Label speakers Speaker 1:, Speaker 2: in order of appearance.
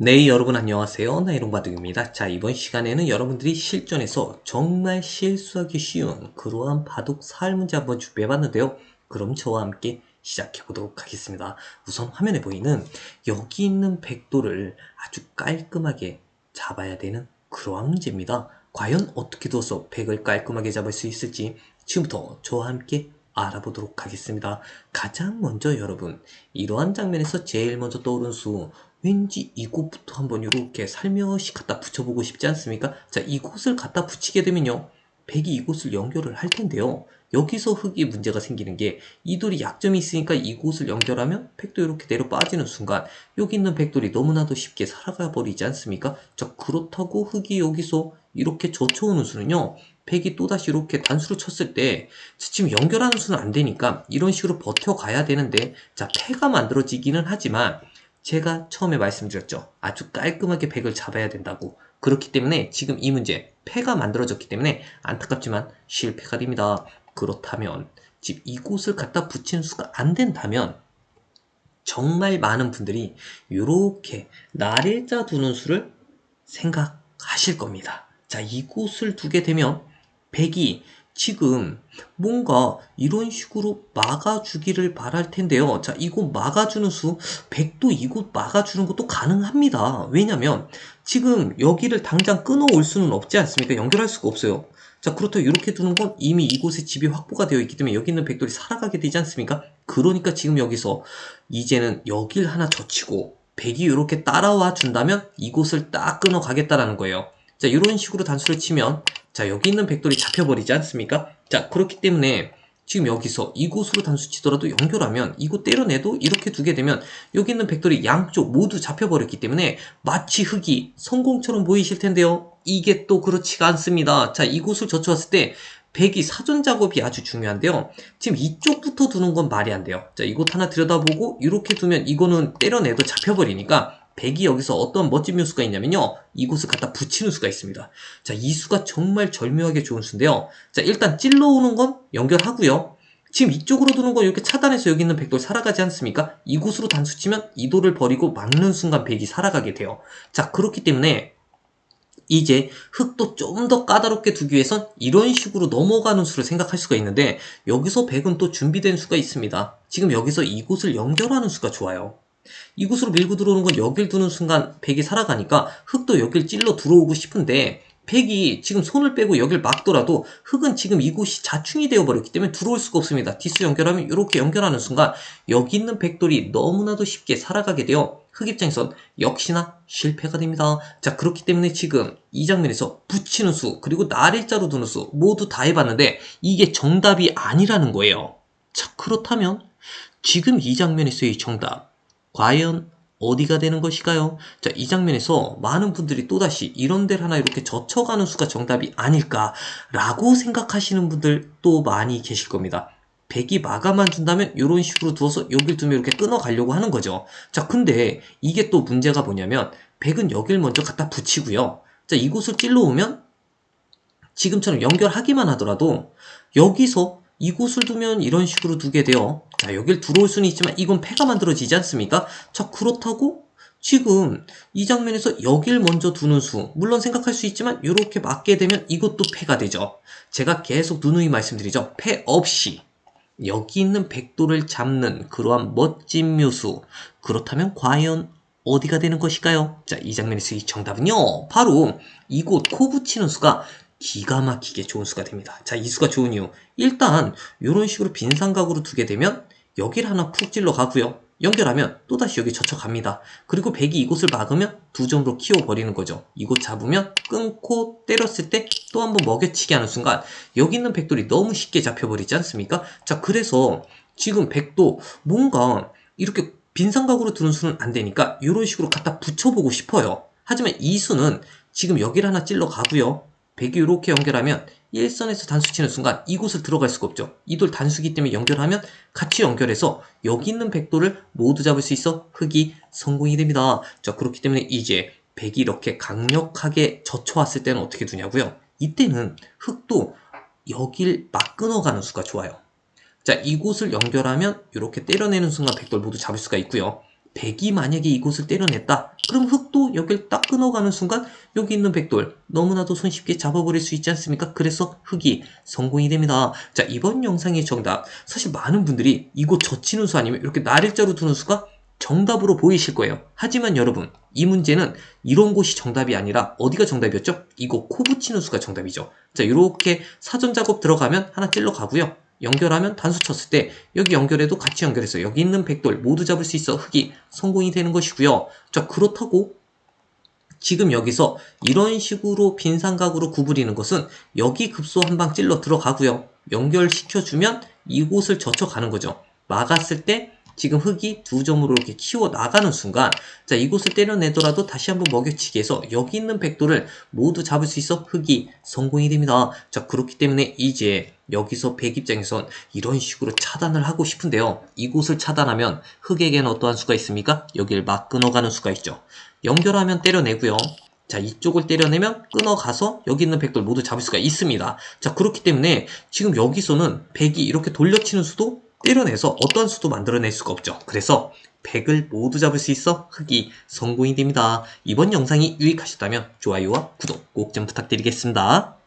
Speaker 1: 네, 여러분 안녕하세요. 나이롱바둑입니다. 자, 이번 시간에는 여러분들이 실전에서 정말 실수하기 쉬운 그러한 바둑 사활 문제 한번 준비해봤는데요. 그럼 저와 함께 시작해보도록 하겠습니다. 우선 화면에 보이는 여기 있는 백도를 아주 깔끔하게 잡아야 되는 그러한 문제입니다. 과연 어떻게 둬서 백을 깔끔하게 잡을 수 있을지 지금부터 저와 함께 알아보도록 하겠습니다. 가장 먼저 여러분, 이러한 장면에서 제일 먼저 떠오른 수, 왠지 이곳부터 한번 이렇게 살며시 갖다 붙여보고 싶지 않습니까? 자, 이곳을 갖다 붙이게 되면요. 백이 이곳을 연결을 할 텐데요. 여기서 흙이 문제가 생기는 게 이 돌이 약점이 있으니까 이곳을 연결하면 백도 이렇게 내려 빠지는 순간 여기 있는 백돌이 너무나도 쉽게 살아가 버리지 않습니까? 자, 그렇다고 흙이 여기서 이렇게 젖혀오는 수는요. 백이 또다시 이렇게 단수를 쳤을 때 지금 연결하는 수는 안 되니까 이런 식으로 버텨가야 되는데 자, 패가 만들어지기는 하지만 제가 처음에 말씀드렸죠. 아주 깔끔하게 백을 잡아야 된다고. 그렇기 때문에 지금 이 문제 패가 만들어졌기 때문에 안타깝지만 실패가 됩니다. 그렇다면 집 이곳을 갖다 붙이는 수가 안 된다면 정말 많은 분들이 이렇게 날일자 두는 수를 생각하실 겁니다. 자, 이곳을 두게 되면 백이 지금 뭔가 이런 식으로 막아주기를 바랄 텐데요. 자, 이곳 막아주는 수, 백도 이곳 막아주는 것도 가능합니다. 왜냐면 지금 여기를 당장 끊어올 수는 없지 않습니까? 연결할 수가 없어요. 자, 그렇다고 이렇게 두는 건 이미 이곳에 집이 확보가 되어 있기 때문에 여기 있는 백돌이 살아가게 되지 않습니까? 그러니까 지금 여기서 이제는 여길 하나 젖히고 백이 이렇게 따라와 준다면 이곳을 딱 끊어 가겠다라는 거예요. 자, 이런 식으로 단수를 치면 자, 여기 있는 백돌이 잡혀버리지 않습니까? 자, 그렇기 때문에 지금 여기서 이곳으로 단수 치더라도 연결하면 이곳 때려내도 이렇게 두게 되면 여기 있는 백돌이 양쪽 모두 잡혀버렸기 때문에 마치 흙이 성공처럼 보이실 텐데요. 이게 또 그렇지가 않습니다. 자, 이곳을 젖혀왔을 때 백이 사전 작업이 아주 중요한데요. 지금 이쪽부터 두는 건 말이 안 돼요. 자, 이곳 하나 들여다보고 이렇게 두면 이거는 때려내도 잡혀버리니까 백이 여기서 어떤 멋진 묘수가 있냐면요. 이곳을 갖다 붙이는 수가 있습니다. 자, 이 수가 정말 절묘하게 좋은 수인데요. 자, 일단 찔러오는 건 연결하고요. 지금 이쪽으로 두는 건 이렇게 차단해서 여기 있는 백돌 살아가지 않습니까? 이곳으로 단수 치면 이 돌을 버리고 막는 순간 백이 살아가게 돼요. 자, 그렇기 때문에 이제 흙도 좀 더 까다롭게 두기 위해선 이런 식으로 넘어가는 수를 생각할 수가 있는데 여기서 백은 또 준비된 수가 있습니다. 지금 여기서 이곳을 연결하는 수가 좋아요. 이곳으로 밀고 들어오는 건 여길 두는 순간 백이 살아가니까 흙도 여길 찔러 들어오고 싶은데 백이 지금 손을 빼고 여길 막더라도 흙은 지금 이곳이 자충이 되어버렸기 때문에 들어올 수가 없습니다. 디스 연결하면 이렇게 연결하는 순간 여기 있는 백돌이 너무나도 쉽게 살아가게 되어 흙 입장에선 역시나 실패가 됩니다. 자 그렇기 때문에 지금 이 장면에서 붙이는 수 그리고 날일자로 두는 수 모두 다 해봤는데 이게 정답이 아니라는 거예요. 자 그렇다면 지금 이 장면에서의 정답 과연 어디가 되는 것일까요? 자, 이 장면에서 많은 분들이 또다시 이런 데를 하나 이렇게 젖혀가는 수가 정답이 아닐까라고 생각하시는 분들 또 많이 계실 겁니다. 백이 마감만 준다면 이런 식으로 두어서 여길 두면 이렇게 끊어가려고 하는 거죠. 자, 근데 이게 또 문제가 뭐냐면 백은 여길 먼저 갖다 붙이고요. 자, 이곳을 찔러오면 지금처럼 연결하기만 하더라도 여기서 이곳을 두면 이런 식으로 두게 돼요. 자, 여길 들어올 수는 있지만 이건 패가 만들어지지 않습니까? 자, 그렇다고 지금 이 장면에서 여길 먼저 두는 수 물론 생각할 수 있지만 이렇게 맞게 되면 이것도 패가 되죠. 제가 계속 누누이 말씀드리죠. 패 없이 여기 있는 백도를 잡는 그러한 멋진 묘수 그렇다면 과연 어디가 되는 것일까요? 자, 이 장면에서 이 정답은요. 바로 이곳 코 붙이는 수가 기가 막히게 좋은 수가 됩니다. 자, 이 수가 좋은 이유. 일단 이런 식으로 빈 삼각으로 두게 되면 여기를 하나 푹 찔러 가고요. 연결하면 또다시 여기 젖혀 갑니다. 그리고 백이 이곳을 막으면 두 점으로 키워버리는 거죠. 이곳 잡으면 끊고 때렸을 때 또 한번 먹여치기 하는 순간 여기 있는 백돌이 너무 쉽게 잡혀버리지 않습니까? 자 그래서 지금 백도 뭔가 이렇게 빈 삼각으로 두는 수는 안 되니까 이런 식으로 갖다 붙여보고 싶어요. 하지만 이 수는 지금 여기를 하나 찔러 가고요. 백이 이렇게 연결하면 일선에서 단수 치는 순간 이곳을 들어갈 수가 없죠. 이 돌 단수기 때문에 연결하면 같이 연결해서 여기 있는 백돌을 모두 잡을 수 있어 흙이 성공이 됩니다. 자 그렇기 때문에 이제 백이 이렇게 강력하게 젖혀왔을 때는 어떻게 두냐고요? 이때는 흙도 여길 막 끊어가는 수가 좋아요. 자 이곳을 연결하면 이렇게 때려내는 순간 백돌 모두 잡을 수가 있고요. 백이 만약에 이곳을 때려냈다. 그럼 흙도 또 여길 딱 끊어가는 순간 여기 있는 백돌 너무나도 손쉽게 잡아버릴 수 있지 않습니까? 그래서 흑이 성공이 됩니다. 자 이번 영상의 정답 사실 많은 분들이 이곳 젖히는 수 아니면 이렇게 날일자로 두는 수가 정답으로 보이실 거예요. 하지만 여러분 이 문제는 이런 곳이 정답이 아니라 어디가 정답이었죠? 이곳 코 붙이는 수가 정답이죠. 자 이렇게 사전 작업 들어가면 하나 찔러 가고요. 연결하면 단수 쳤을 때 여기 연결해도 같이 연결해서 여기 있는 백돌 모두 잡을 수 있어 흑이 성공이 되는 것이고요. 자 그렇다고 지금 여기서 이런 식으로 빈 삼각으로 구부리는 것은 여기 급소 한 방 찔러 들어가고요. 연결시켜주면 이곳을 젖혀가는 거죠. 막았을 때 지금 흙이 두 점으로 이렇게 키워 나가는 순간 자 이곳을 때려내더라도 다시 한번 먹여치기 해서 여기 있는 백도를 모두 잡을 수 있어 흙이 성공이 됩니다. 자 그렇기 때문에 이제 여기서 백 입장에선 이런 식으로 차단을 하고 싶은데요. 이곳을 차단하면 흙에게는 어떠한 수가 있습니까? 여기를 막 끊어가는 수가 있죠. 연결하면 때려내고요. 자 이쪽을 때려내면 끊어가서 여기 있는 백돌 모두 잡을 수가 있습니다. 자 그렇기 때문에 지금 여기서는 백이 이렇게 돌려치는 수도 때려내서 어떤 수도 만들어낼 수가 없죠. 그래서 100을 모두 잡을 수 있어 흑이 성공이 됩니다. 이번 영상이 유익하셨다면 좋아요와 구독 꼭 좀 부탁드리겠습니다.